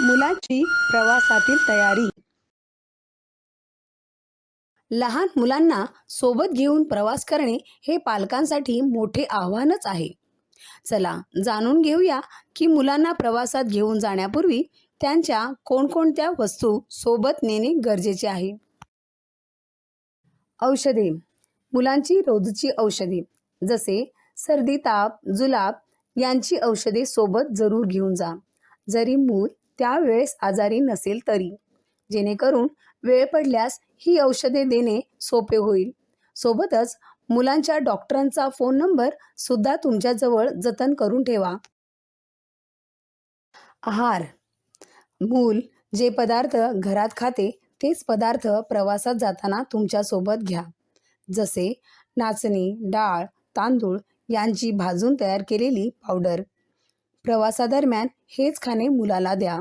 मुलांची प्रवासातील तयारी. लहान मुलांना सोबत घेऊन प्रवास करणे हे पालकांसाठी मोठे आव्हानच आहे. चला जाणून घेऊया की मुलांना प्रवासात घेऊन जाण्यापूर्वी त्यांच्या कोणकोणत्या वस्तू सोबत नेणे गरजेचे आहे. औषधे. मुलांची रोजची औषधे जसे सर्दी ताप जुलाब यांची औषधे सोबत जरूर घेऊन जा. जरी मूल त्यावेळेस आजारी नसेल तरी. जेणेकरून वेळ पडल्यास ही औषधे देणे सोपे होईल. सोबतच मुलांच्या डॉक्टरांचा फोन नंबर सुद्धा तुमच्याजवळ जतन करून ठेवा. आहार. मूल जे पदार्थ घरात खाते तेच पदार्थ प्रवासात जाताना तुमच्यासोबत घ्या. जसे नाचणी डाळ तांदूळ यांची भाजून तयार केलेली पावडर. प्रवासादरम्यान हेच खाणे मुलाला द्या.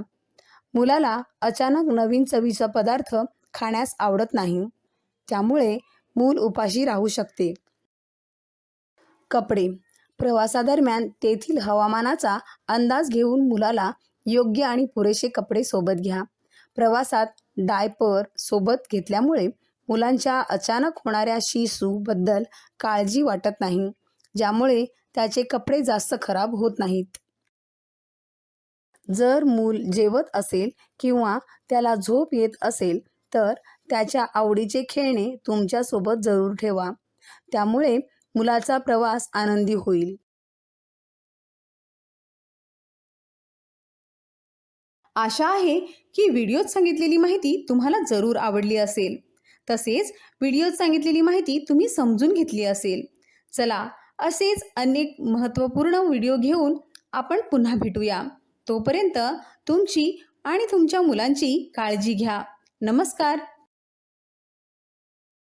मुलाला अचानक नवीन चवीचा पदार्थ खाण्यास आवडत नाही. त्यामुळे मूल उपाशी राहू शकते. कपडे. प्रवासादरम्यान तेथील हवामानाचा अंदाज घेऊन मुलाला योग्य आणि पुरेसे कपडे सोबत घ्या. प्रवासात डायपर सोबत घेतल्यामुळे मुलांच्या अचानक होणाऱ्या शिसूबद्दल काळजी वाटत नाही. ज्यामुळे त्याचे कपडे जास्त खराब होत नाहीत. जर मूल जेवत असेल किंवा त्याला झोप येत असेल तर त्याच्या आवडीचे खेळणे तुमच्यासोबत जरूर ठेवा. त्यामुळे मुलाचा प्रवास आनंदी होईल. आशा आहे की व्हिडिओत सांगितलेली माहिती तुम्हाला जरूर आवडली असेल. तसेच व्हिडिओत सांगितलेली माहिती तुम्ही समजून घेतली असेल. चला असेच अनेक महत्त्वपूर्ण व्हिडिओ घेऊन आपण पुन्हा भेटूया. तोपर्यंत तुमची आणि तुमच्या मुलांची काळजी घ्या. नमस्कार.